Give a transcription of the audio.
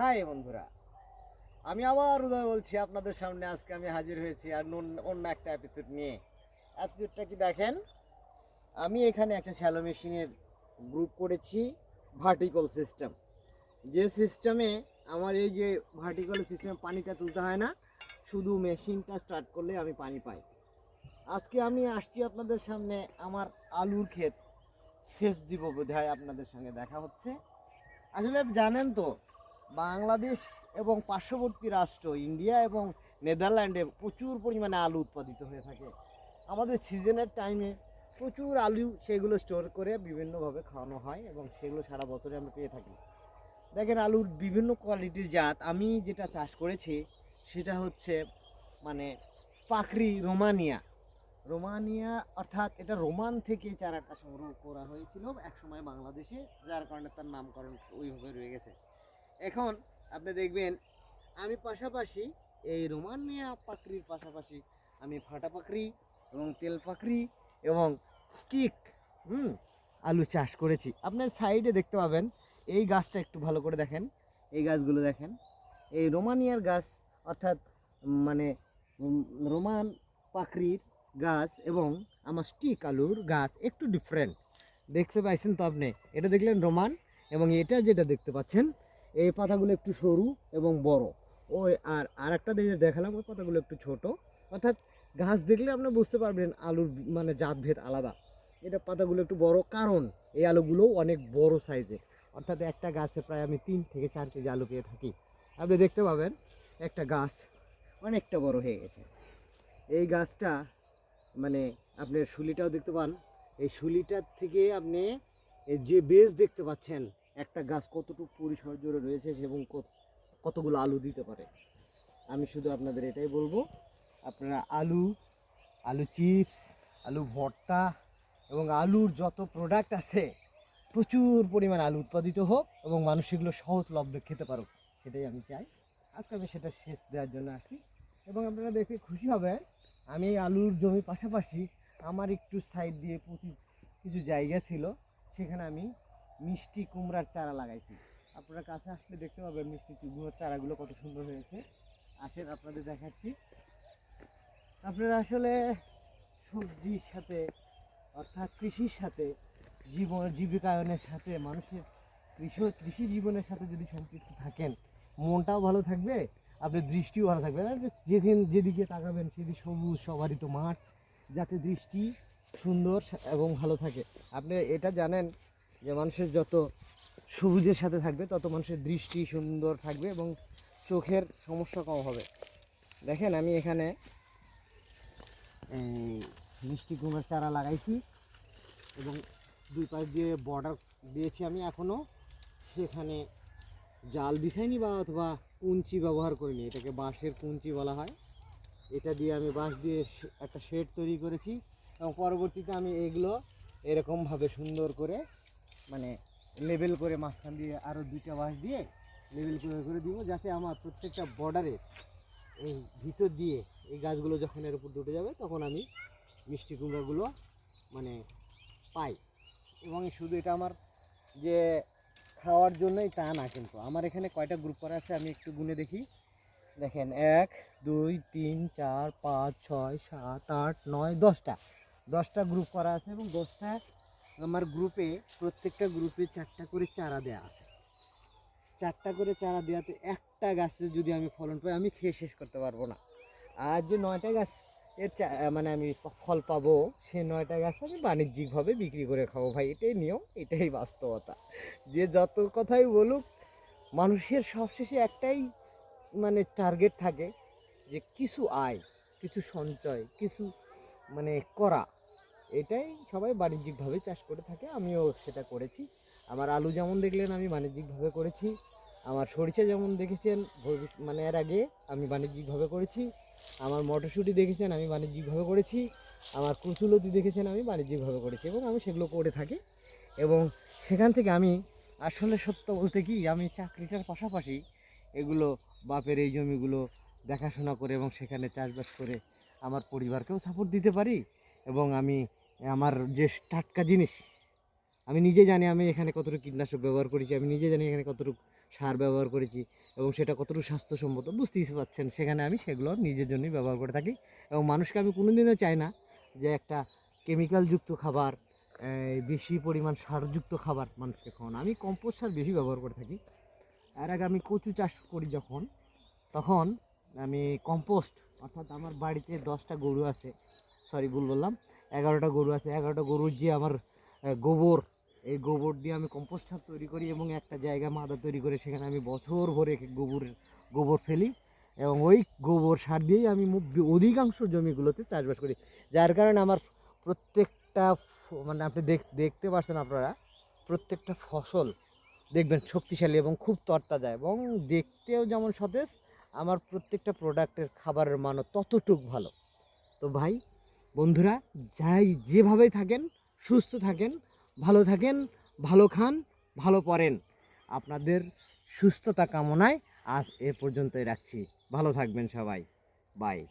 High বন্ধুরা, আমি আবার উদয় বলছি আপনাদের সামনে, আজকে আমি হাজির হয়েছি আর অন্য- একটা এপিসোড নিয়ে। এপিসোডটা কি দেখেন? আমি এখানে একটা শ্যালো মেশিনের গ্রুপ করেছি ভার্টিকল সিস্টেম যে সিস্টেমে আমার এই যে ভার্টিকল সিস্টেমে পানিটা তুলতে হয় না, শুধু মেশিনটা স্টার্ট করলে আমি পানি পাই। আজকে আমি আসছি আপনাদের সামনে আমার আলুর ক্ষেত। শেষ দিব বোধহয় আপনাদের সঙ্গে দেখা হচ্ছে। আসলে জানেন তো বাংলাদেশ এবং পার্শ্ববর্তী রাষ্ট্র, ইন্ডিয়া এবং নেদারল্যান্ডে প্রচুর পরিমাণে আলু উৎপাদিত হয়ে থাকে। আমাদের সিজনের টাইমে প্রচুর আলু সেগুলো স্টোর করে বিভিন্নভাবে খাওয়ানো হয় এবং সেগুলো সারা বছরে আমরা পেয়ে থাকি। দেখেন আলুর বিভিন্ন কোয়ালিটির জাত। আমি যেটা চাষ করেছি সেটা হচ্ছে মানে পাখরি রোমানিয়া। রোমানিয়া অর্থাৎ এটা রোমান থেকে চারাটা সংগ্রহ করা হয়েছিল একসময় বাংলাদেশে, যার কারণে তার নামকরণ ওইভাবে রয়ে গেছে। এখন আপনি দেখবেন, আমি পাশাপাশি এই রোমানিয়া পাখরির পাশাপাশি আমি ফাটা পাখরি এবং তেল পাখরি এবং স্টিক, হুম, আলু চাষ করেছি। আপনার সাইডে দেখতে পাবেন, এই গাছটা একটু ভালো করে দেখেন, এই গাছগুলো দেখেন। এই রোমানিয়ার গাছ, অর্থাৎ মানে রোমান পাখরির গাছ এবং আমার স্টিক আলুর গাছ একটু ডিফারেন্ট দেখতে পাইছেন তো আপনি? এটা দেখলেন রোমান এবং এটা যেটা দেখতে পাচ্ছেন এই পাতাগুলো একটু সরু এবং বড়। ওই আর আর একটা দেখালাম, ওই পাতাগুলো একটু ছোট। অর্থাৎ গাছ দেখলে আপনি বুঝতে পারবেন আলুর মানে জাতভেদ আলাদা। এটা পাতাগুলো একটু বড়, কারণ এই আলুগুলো অনেক বড় সাইজের অর্থাৎ একটা গাছে প্রায় আমি তিন থেকে চার কেজি আলু পেয়ে থাকি। আপনি দেখতে পাবেন, একটা গাছ অনেকটা বড় হয়ে গেছে। এই গাছটা মানে আপনার শুলিটাও দেখতে পান। এই শুলিটার থেকে আপনি যে বেজ দেখতে পাচ্ছেন একটা গাছ কতটুকু পরিসর জুড়ে রয়েছে এবং কত- কতগুলো আলু দিতে পারে। আমি শুধু আপনাদের এটাই বলব, আপনারা আলু আলু চিপস, আলু ভর্তা এবং আলুর যত প্রোডাক্ট আছে, প্রচুর পরিমাণ আলু উৎপাদিত হোক এবং মানুষ সেগুলো সহজলভ্যে খেতে পারুক, সেটাই আমি চাই। আজকে আমি সেটা শেষ দেওয়ার জন্য আসি এবং আপনারা দেখে খুশি হবেন, আমি আলুর জমির পাশাপাশি আমার একটু সাইড দিয়ে প্রতি কিছু জায়গা ছিল, সেখানে আমি মিষ্টি কুমড়ার চারা লাগাইছি। আপনারা কাছে আসলে দেখতে পাবেন মিষ্টি কুমড়ার চারাগুলো কত সুন্দর হয়েছে। আসেন, আপনাদের দেখাচ্ছি। আপনারা আসলে সবজির সাথে, অর্থাৎ কৃষির সাথে, জীবন, জীবিকায়নের সাথে, মানুষের কৃষি কৃষি জীবনের সাথে যদি সম্পৃক্ত থাকেন, মনটাও ভালো থাকবে, আপনার দৃষ্টিও ভালো থাকবে। আর যেদিন, যেদিকে তাকাবেন সেদিকে সবুজ সবারই তো মাঠ, যাতে দৃষ্টি সুন্দর এবং ভালো থাকে। আপনি এটা জানেন যে মানুষের যত সবুজের সাথে থাকবে, তত মানুষের দৃষ্টি সুন্দর থাকবে এবং চোখের সমস্যা কম হবে। দেখেন, আমি এখানে এই মিষ্টি কুমড়ার চারা লাগাইছি এবং দুই পাশ দিয়ে বর্ডার দিয়েছি আমি এখনও সেখানে জাল বিছাইনি বা অথবা কুঞ্চি ব্যবহার করিনি, এটাকে বাঁশের কুঞ্চি বলা হয়। এটা দিয়ে আমি বাঁশ দিয়ে একটা শেড তৈরি করেছি এবং পরবর্তীতে আমি এগুলো এরকমভাবে সুন্দর করে মানে লেবেল করে মাঝখান দিয়ে আরও দুইটা বাঁশ দিয়ে লেবেল করে করে দিব যাতে আমার প্রত্যেকটা বর্ডারে এই ভিতর দিয়ে এই গাছগুলো যখন এর উপর দুটে যাবে, তখন আমি মিষ্টি কুমড়াগুলো মানে পাই। এবং শুধু এটা আমার যে খাওয়ার জন্যই তা না কিন্তু, আমার এখানে কয়টা গ্রুপ করা আছে আমি একটু গুনে দেখি। দেখেন, এক, দুই, তিন, চার, পাঁচ, ছয়, সাত, আট, নয়, দশটা। দশটা গ্রুপ করা আছে এবং দশটা আমার গ্রুপে, প্রত্যেকটা গ্রুপে চারটা করে চারা দেওয়া আছে। চারটা করে চারা দেওয়াতে একটা গাছে যদি আমি ফলন পাই, আমি খেয়ে শেষ করতে পারব না। আর যে নয়টা গাছ, এর মানে আমি ফল পাবো সেই নয়টা গাছ আমি বাণিজ্যিকভাবে বিক্রি করে খাব ভাই। এটাই নিয়ম, এটাই বাস্তবতা। যে যত কথাই বলুক, মানুষের সবশেষে একটাই মানে টার্গেট থাকে যে কিছু আয়, কিছু সঞ্চয়, কিছু মানে করা। এটাই সবাই বাণিজ্যিকভাবে চাষ করে থাকে, আমিও সেটা করেছি। আমার আলু যেমন দেখলেন, আমি বাণিজ্যিকভাবে করেছি। আমার সরিষা যেমন দেখেছেন মানে এর আগে আমি বাণিজ্যিকভাবে করেছি। আমার মটরশুঁটি দেখেছেন, আমি বাণিজ্যিকভাবে করেছি। আমার কচুলতি দেখেছেন, আমি বাণিজ্যিকভাবে করেছি এবং আমি সেগুলো করে থাকি। এবং সেখান থেকে আমি, আসলে সত্য বলতে কি, আমি চাকরিটার পাশাপাশি এগুলো বাপের এই জমিগুলো দেখাশোনা করে এবং সেখানে চাষবাস করে আমার পরিবারকেও সাপোর্ট দিতে পারি। এবং আমি আমার যে টাটকা জিনিস, আমি নিজে জানি আমি এখানে কতটুকু কীটনাশক ব্যবহার করেছি, আমি নিজে জানি এখানে কতটুকু সার ব্যবহার করেছি এবং সেটা কতটুকু স্বাস্থ্যসম্মত, বুঝতেই পারছেন, সেখানে আমি সেগুলো নিজের জন্যই ব্যবহার করে থাকি এবং মানুষকে আমি কোনোদিনও চাই না যে একটা কেমিক্যালযুক্ত খাবার বেশি পরিমাণ সারযুক্ত খাবার মানুষকে খাওয়ানো। আমি কম্পোস্ট সার বেশি ব্যবহার করে থাকি। এর আগে আমি কচু চাষ করি যখন, তখন আমি কম্পোস্ট অর্থাৎ আমার বাড়িতে দশটা গরু আছে সরি ভুল বললাম এগারোটা গরু আছে। এগারোটা গরুর যে আমার গোবর, এই গোবর দিয়ে আমি কম্পোস্ট সার তৈরি করি এবং একটা জায়গা মাদা তৈরি করে সেখানে আমি বছর ভরে গোবর গোবর ফেলি এবং ওই গোবর সার দিয়েই আমি অধিকাংশ জমিগুলোতে চাষবাস করি। যার কারণে আমার প্রত্যেকটা মানে আপনি দেখ- দেখতে পাচ্ছেন আপনারা, প্রত্যেকটা ফসল দেখবেন শক্তিশালী এবং খুব তরতাজা এবং দেখতেও যেমন সতেজ, আমার প্রত্যেকটা প্রোডাক্টের খাবারের মানও ততটুক ভালো। তো ভাই বন্ধুরা, যাই যেভাবেই থাকেন, সুস্থ থাকেন, ভালো থাকেন, ভালো খান, ভালো পড়েন। আপনাদের সুস্থতা কামনায় আজ এ পর্যন্তই রাখছি। ভালো থাকবেন সবাই। বাই